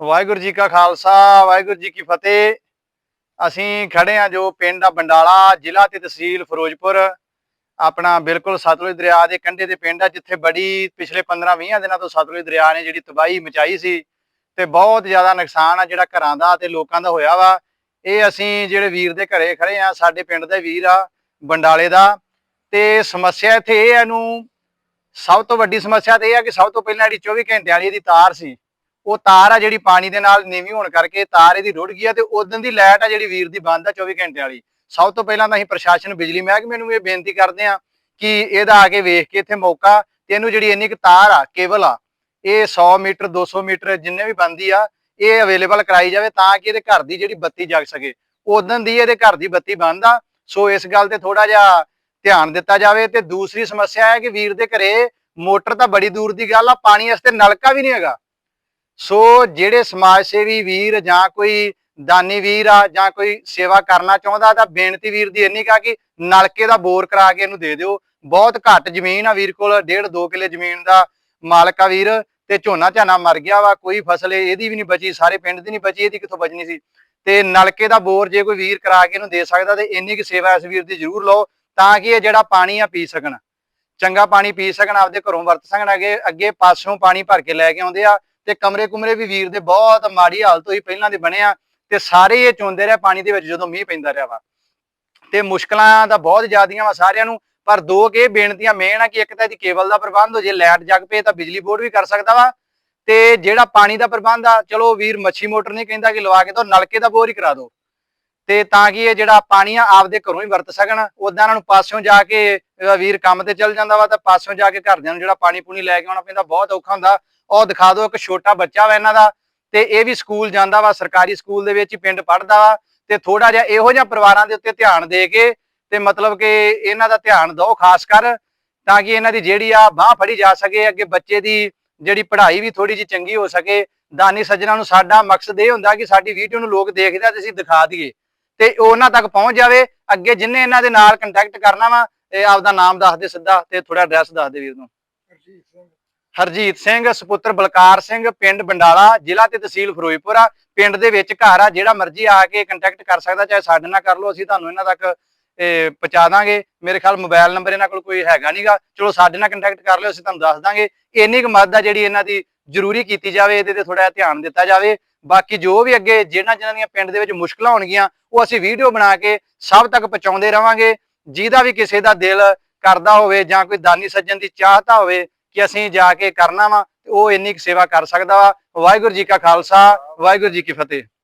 ਵਾਹਿਗੁਰੂ ਜੀ ਕਾ ਖਾਲਸਾ, ਵਾਹਿਗੁਰੂ ਜੀ ਕੀ ਫਤਿਹ। ਅਸੀਂ ਖੜੇ ਆ ਜੋ ਪਿੰਡ ਆ ਬੰਡਾਲਾ, ਜ਼ਿਲ੍ਹਾ ਤੇ ਤਹਿਸੀਲ ਫਿਰੋਜ਼ਪੁਰ। ਆਪਣਾ ਬਿਲਕੁਲ ਸਤਲੁਜ ਦਰਿਆ ਦੇ ਕੰਢੇ ਤੇ ਪਿੰਡ ਆ, ਜਿੱਥੇ ਬੜੀ ਪਿਛਲੇ 15-20 ਦਿਨਾਂ ਤੋਂ ਸਤਲੁਜ ਦਰਿਆ ਨੇ ਜਿਹੜੀ ਤਬਾਹੀ ਮਚਾਈ ਸੀ ਤੇ ਬਹੁਤ ਜ਼ਿਆਦਾ ਨੁਕਸਾਨ ਆ ਜਿਹੜਾ ਘਰਾਂ ਦਾ ਤੇ ਲੋਕਾਂ ਦਾ ਹੋਇਆ ਵਾ। ਇਹ ਅਸੀਂ ਜਿਹੜੇ ਵੀਰ ਦੇ ਘਰੇ ਖੜੇ ਆ ਸਾਡੇ ਪਿੰਡ ਦੇ ਵੀਰ ਆ ਬੰਡਾਲੇ ਦਾ। ਤੇ ਸਮੱਸਿਆ ਇੱਥੇ ਇਹ ਆ ਨੂੰ ਸਭ ਤੋਂ ਵੱਡੀ ਸਮੱਸਿਆ ਤੇ ਇਹ ਆ ਕਿ ਸਭ ਤੋਂ ਪਹਿਲਾਂ ਜਿਹੜੀ 24 ਘੰਟੇ ਵਾਲੀ ਇਹਦੀ ਤਾਰ ਸੀ। ਉਹ ਤਾਰ ਆ ਜਿਹੜੀ ਪਾਣੀ ਦੇ ਨਾਲ ਨੀਵੀਂ ਹੋਣ ਕਰਕੇ ਤਾਰ ਇਹਦੀ ਰੁੜ ਗਈ ਆ ਤੇ ਉਦੋਂ ਦੀ ਲਾਈਟ ਆ ਜਿਹੜੀ ਵੀਰ ਦੀ ਬੰਦ ਆ 24 ਘੰਟੇ ਵਾਲੀ। ਸਭ ਤੋਂ ਪਹਿਲਾਂ ਤਾਂ ਅਸੀਂ ਪ੍ਰਸ਼ਾਸਨ, ਬਿਜਲੀ ਮਹਿਕਮੇ ਨੂੰ ਇਹ ਬੇਨਤੀ ਕਰਦੇ ਆ ਕਿ ਇਹਦਾ ਆ ਕੇ ਵੇਖ ਕੇ ਇੱਥੇ ਮੌਕਾ ਤੇ ਇਹਨੂੰ ਜਿਹੜੀ ਇੰਨੀ ਕੁ ਤਾਰ ਆ, ਕੇਬਲ ਆ, ਇਹ 100 ਮੀਟਰ 200 ਮੀਟਰ ਜਿੰਨੇ ਵੀ ਬੰਦੀ ਆ, ਇਹ ਅਵੇਲੇਬਲ ਕਰਾਈ ਜਾਵੇ ਤਾਂ ਕਿ ਇਹਦੇ ਘਰ ਦੀ ਜਿਹੜੀ ਬੱਤੀ ਜਗ ਸਕੇ। ਉਦੋਂ ਦੀ ਇਹਦੇ ਘਰ ਦੀ ਬੱਤੀ ਬੰਦ ਆ, ਸੋ ਇਸ ਗੱਲ ਤੇ ਥੋੜਾ ਜਿਹਾ ਧਿਆਨ ਦਿੱਤਾ ਜਾਵੇ ਤੇ ਦੂਸਰੀ ਸਮੱਸਿਆ ਹੈ ਕਿ ਵੀਰ ਦੇ ਘਰੇ ਮੋਟਰ ਤਾਂ ਬੜੀ ਦੂਰ ਦੀ ਗੱਲ ਆ, ਪਾਣੀ ਵਾਸਤੇ ਨਲਕਾ ਵੀ ਨਹੀਂ ਹੈਗਾ। ਸੋ ਜਿਹੜੇ ਸਮਾਜ ਸੇਵੀ ਵੀਰ ਜਾਂ ਕੋਈ ਦਾਨੀ ਵੀਰ ਆ ਜਾਂ ਕੋਈ ਸੇਵਾ ਕਰਨਾ ਚਾਹੁੰਦਾ ਤਾਂ ਬੇਨਤੀ ਵੀਰ ਦੀ ਇੰਨੀ ਕਾ ਕਿ ਨਲਕੇ ਦਾ ਬੋਰ ਕਰਾ ਕੇ ਇਹਨੂੰ ਦੇ ਦਿਓ। ਬਹੁਤ ਘੱਟ ਜ਼ਮੀਨ ਆ ਵੀਰ ਕੋਲ 1.5 2 ਕਿੱਲੇ ਜ਼ਮੀਨ ਦਾ ਮਾਲਕ ਆ ਵੀਰ ਤੇ ਝੋਨਾ ਝਾਨਾ ਮਰ ਗਿਆ ਵਾ, ਕੋਈ ਫਸਲ ਇਹਦੀ ਵੀ ਨਹੀਂ ਬਚੀ, ਸਾਰੇ ਪਿੰਡ ਦੀ ਨਹੀਂ ਬਚੀ, ਇਹਦੀ ਕਿੱਥੋਂ ਬਚਣੀ ਸੀ? ਤੇ ਨਲਕੇ ਦਾ ਬੋਰ ਜੇ ਕੋਈ ਵੀਰ ਕਰਾ ਕੇ ਇਹਨੂੰ ਦੇ ਸਕਦਾ ਤੇ ਇੰਨੀ ਕੁ ਸੇਵਾ ਇਸ ਵੀਰ ਦੀ ਜ਼ਰੂਰ ਲਓ ਤਾਂ ਕਿ ਇਹ ਜਿਹੜਾ ਪਾਣੀ ਆ ਪੀ ਸਕਣ। ਚੰਗਾ ਪਾਣੀ ਪੀ ਸਕਣ, ਆਪਦੇ ਘਰੋਂ ਵਰਤ ਸਕਣ, ਅੱਗੇ ਅੱਗੇ ਪਾਸੋਂ ਪਾਣੀ ਭਰ ਕੇ ਲੈ ਕੇ ਆਉਂਦੇ ਆ। ਤੇ ਕਮਰੇ ਕੁਮਰੇ ਵੀ ਵੀਰ ਦੇ ਬਹੁਤ ਮਾੜੀ ਹਾਲਤ ਹੋਈ, ਪਹਿਲਾਂ ਦੇ ਬਣੇ ਆ ਤੇ ਸਾਰੇ ਇਹ ਚੋਂਦੇ ਰਹੇ ਪਾਣੀ ਦੇ ਵਿੱਚ ਜਦੋਂ ਮੀਂਹ ਪੈਂਦਾ ਰਿਹਾ ਵਾ। ਤੇ ਮੁਸ਼ਕਲਾਂ ਤਾਂ ਬਹੁਤ ਜ਼ਿਆਦੀਆਂ ਵਾ ਸਾਰਿਆਂ ਨੂੰ, ਪਰ ਦੋ ਕੇ ਬੇਨਤੀਆਂ ਮੇਨ ਆ ਕਿ ਇੱਕ ਤਾਂ ਇਹਦੀ ਕੇਬਲ ਦਾ ਪ੍ਰਬੰਧ ਹੋ, ਜੇ ਲਾਈਟ ਜਗ ਪਏ ਤਾਂ ਬਿਜਲੀ ਬੋਰਡ ਵੀ ਕਰ ਸਕਦਾ ਵਾ ਤੇ ਜਿਹੜਾ ਪਾਣੀ ਦਾ ਪ੍ਰਬੰਧ ਆ, ਚਲੋ ਵੀਰ ਮੱਛੀ ਮੋਟਰ ਨਹੀਂ ਕਹਿੰਦਾ ਕਿ ਲਵਾ ਕੇ ਦੋ ਨਲਕੇ ਦਾ ਬੋਰ ਹੀ ਕਰਾ ਦਿਓ। ਤੇ ਤਾਂ ਕਿ ਇਹ ਜਿਹੜਾ ਪਾਣੀ ਆ, ਆਪਦੇ ਘਰੋਂ ਹੀ ਵਰਤ ਸਕਣ ਉਦਾਂ ਇਹਨਾਂ ਨੂੰ ਪਾਸਿਓਂ ਜਾ ਕੇ ਵੀਰ ਕੰਮ ਤੇ ਚੱਲ ਜਾਂਦਾ ਵਾ, ਤਾਂ ਪਾਸਿਓਂ ਜਾ ਕੇ ਘਰਦਿਆਂ ਨੂੰ ਜਿਹੜਾ ਪਾਣੀ ਪੂਣੀ ਲੈ ਕੇ ਆਉਣਾ ਪੈਂਦਾ, ਬਹੁਤ ਔਖਾ ਹੁੰਦਾ। ਉਹ ਦਿਖਾ ਦਿਓ, ਇੱਕ ਛੋਟਾ ਬੱਚਾ ਵਾ ਇਹਨਾਂ ਦਾ, ਤੇ ਇਹ ਵੀ ਸਕੂਲ ਜਾਂਦਾ ਵਾ, ਸਰਕਾਰੀ ਸਕੂਲ ਦੇ ਵਿੱਚ ਹੀ ਪਿੰਡ ਪੜਦਾ ਵਾ, ਤੇ ਥੋੜਾ ਜਿਹਾ ਇਹੋ ਜਿਹਾ ਪਰਿਵਾਰਾਂ ਦੇ ਉੱਤੇ ਧਿਆਨ ਦੇ ਕੇ ਤੇ ਮਤਲਬ ਕਿ ਇਹਨਾਂ ਦਾ ਧਿਆਨ ਦਿਓ ਖਾਸ ਕਰ, ਤਾਂ ਕਿ ਇਹਨਾਂ ਦੀ ਜਿਹੜੀ ਆ ਬਾਹ ਫੜੀ ਜਾ ਸਕੇ, ਅੱਗੇ ਬੱਚੇ ਦੀ ਜਿਹੜੀ ਪੜ੍ਹਾਈ ਵੀ ਥੋੜੀ ਜਿਹੀ ਚੰਗੀ ਹੋ ਸਕੇ, ਦਾਨੀ ਸੱਜਣਾ ਨੂੰ ਸਾਡਾ ਮਕਸਦ ਇਹ ਹੁੰਦਾ ਕਿ ਸਾਡੀ ਵੀਡੀਓ ਨੂੰ ਲੋਕ ਦੇਖਦੇ ਆ ਤੇ ਅਸੀਂ ਦਿਖਾ ਦਈਏ। ਤੇ ਉਹਨਾਂ ਤੱਕ ਪਹੁੰਚ ਜਾਵੇ, ਅੱਗੇ ਜਿੰਨੇ ਇਹਨਾਂ ਦੇ ਨਾਲ ਕੰਟੈਕਟ ਕਰਨਾ ਵਾ, ਇਹ ਆਪਦਾ ਨਾਮ ਦੱਸ ਦੇ ਸਿੱਧਾ ਤੇ ਥੋੜਾ ਐਡਰੈਸ ਦੱਸ ਦੇ ਵੀਰ ਨੂੰ। ਹਰਜੀਤ ਸਿੰਘ ਹਰਜੀਤ ਸੁਪੁੱਤਰ ਬਲਕਾਰ ਸਿੰਘ, ਪਿੰਡ ਬੰਡਾਲਾ, ਜ਼ਿਲ੍ਹਾ ਤੇ ਤਹਿਸੀਲ ਫਿਰੋਜ਼ਪੁਰ ਆ। ਪਿੰਡ ਦੇ ਵਿੱਚ ਘਰ ਆ, ਜਿਹੜਾ ਮਰਜ਼ੀ ਆ ਕੇ ਕੰਟੈਕਟ ਕਰ ਸਕਦਾ, ਚਾਹੇ ਸਾਡੇ ਨਾਲ ਕਰ ਲਓ, ਅਸੀਂ ਤੁਹਾਨੂੰ ਇਹਨਾਂ ਤੱਕ ਪਹੁੰਚਾ ਦਾਂਗੇ। ਮੇਰੇ ਖਿਆਲ ਮੋਬਾਈਲ ਨੰਬਰ ਇਹਨਾਂ ਕੋਲ ਕੋਈ ਹੈਗਾ ਨਹੀਂਗਾ ਚਲੋ, ਸਾਡੇ ਨਾਲ ਕੰਟੈਕਟ ਕਰ ਲਿਓ, ਅਸੀਂ ਤੁਹਾਨੂੰ ਦੱਸ ਦਾਂਗੇ। ਇੰਨੀ ਕੁ ਮਦਦ ਆ ਜਿਹੜੀ ਇਹਨਾਂ ਦੀ ਜ਼ਰੂਰੀ ਕੀਤੀ ਜਾਵੇ, ਇਹਦੇ ਤੇ ਥੋੜਾ ਜਿਹਾ ਧਿਆਨ ਦਿੱਤਾ ਜਾਵੇ। ਬਾਕੀ ਜੋ ਵੀ ਅੱਗੇ ਜਿਹਨਾਂ ਜਿਹਨਾਂ ਦੀਆਂ ਪਿੰਡ ਦੇ ਵਿੱਚ ਮੁਸ਼ਕਲਾਂ ਹੋਣਗੀਆਂ, ਉਹ ਅਸੀਂ ਵੀਡੀਓ ਬਣਾ ਕੇ ਸਭ ਤੱਕ ਪਹੁੰਚਾਉਂਦੇ ਰਵਾਂਗੇ। ਜਿਹਦਾ ਵੀ ਕਿਸੇ ਦਾ ਦਿਲ ਕਰਦਾ ਹੋਵੇ ਜਾਂ ਕੋਈ ਦਾਨੀ ਸੱਜਣ ਦੀ ਚਾਹਤਾ ਹੋਵੇ ਕਿ ਅਸੀਂ ਜਾ ਕੇ ਕਰਨਾ ਵਾ ਉਹ ਇੰਨੀ ਕੁ ਸੇਵਾ ਕਰ ਸਕਦਾ ਵਾ। ਵਾਹਿਗੁਰੂ ਜੀ ਕਾ ਖਾਲਸਾ, ਵਾਹਿਗੁਰੂ ਜੀ ਕੀ ਫਤਿਹ।